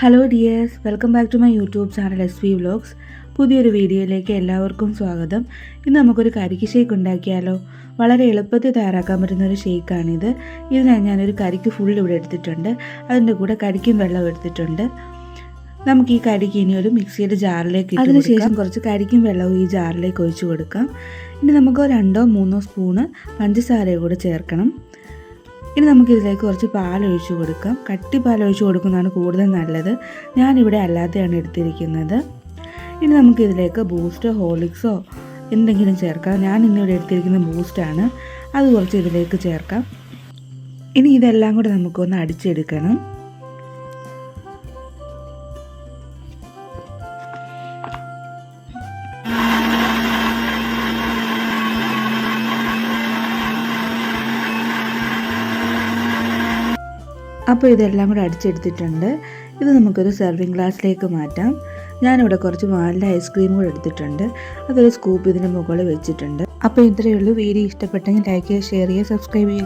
Hello dears welcome back to my YouTube channel S V vlogs പുതിയൊരു വീഡിയോയിലേക്ക് എല്ലാവർക്കും സ്വാഗതം. ഇന്ന് നമുക്കൊരു കരിക്ക് ഷേക്ക് ഉണ്ടാക്കിയാലോ? വളരെ എളുപ്പത്തിൽ തയ്യാറാക്കാൻ പറ്റുന്ന ഒരു ഷേക്കാണിത് ഇതിനായി ഞാനൊരു കരിക്ക് ഫുൾ ഇവിടെ എടുത്തിട്ടുണ്ട്. അതിന്റെ കൂടെ കരിക്കും വെള്ളം എടുത്തിട്ടുണ്ട്. നമുക്ക് ഈ കരിക്ക് ഇനി ഒരു മിക്സിയുടെ ജാറിലേക്ക് അതിനുശേഷം കുറച്ച് കരിക്കും വെള്ളവും ഈ ജാറിലേക്ക് ഒഴിച്ചു കൊടുക്കാം. ഇനി നമുക്ക് രണ്ടോ മൂന്നോ സ്പൂണ് പഞ്ചസാരയും കൂടെ ചേർക്കണം. ഇനി നമുക്കിതിലേക്ക് കുറച്ച് പാൽ ഒഴിച്ചു കൊടുക്കാം. കട്ടി പാൽ ഒഴിച്ചു കൊടുക്കുന്നതാണ് കൂടുതൽ നല്ലത്. ഞാനിവിടെ അല്ലാതെയാണ് എടുത്തിരിക്കുന്നത്. ഇനി നമുക്കിതിലേക്ക് ബൂസ്റ്റ് ഹോളിക്സോ എന്തെങ്കിലും ചേർക്കാം. ഞാൻ ഇന്നിവിടെ എടുത്തിരിക്കുന്ന ബൂസ്റ്റാണ്. അത് കുറച്ച് ഇതിലേക്ക് ചേർക്കാം. ഇനി ഇതെല്ലാം കൂടെ നമുക്കൊന്ന് അടിച്ചെടുക്കണം. അപ്പോൾ ഇതെല്ലാം കൂടെ അടിച്ചെടുത്തിട്ടുണ്ട്. ഇത് നമുക്കൊരു സെർവിങ് ഗ്ലാസ്സിലേക്ക് മാറ്റാം. ഞാനിവിടെ കുറച്ച് വാനില ഐസ്ക്രീം കൂടെ എടുത്തിട്ടുണ്ട്. അതൊരു സ്കൂപ്പ് ഇതിന്റെ മുകളിൽ വെച്ചിട്ടുണ്ട്. അപ്പോൾ ഇത്രയേ ഉള്ളൂ. വീഡിയോ ഇഷ്ടപ്പെട്ടെങ്കിൽ ലൈക്ക് ചെയ്യുക ഷെയർ ചെയ്യുക സബ്സ്ക്രൈബ് ചെയ്യുക.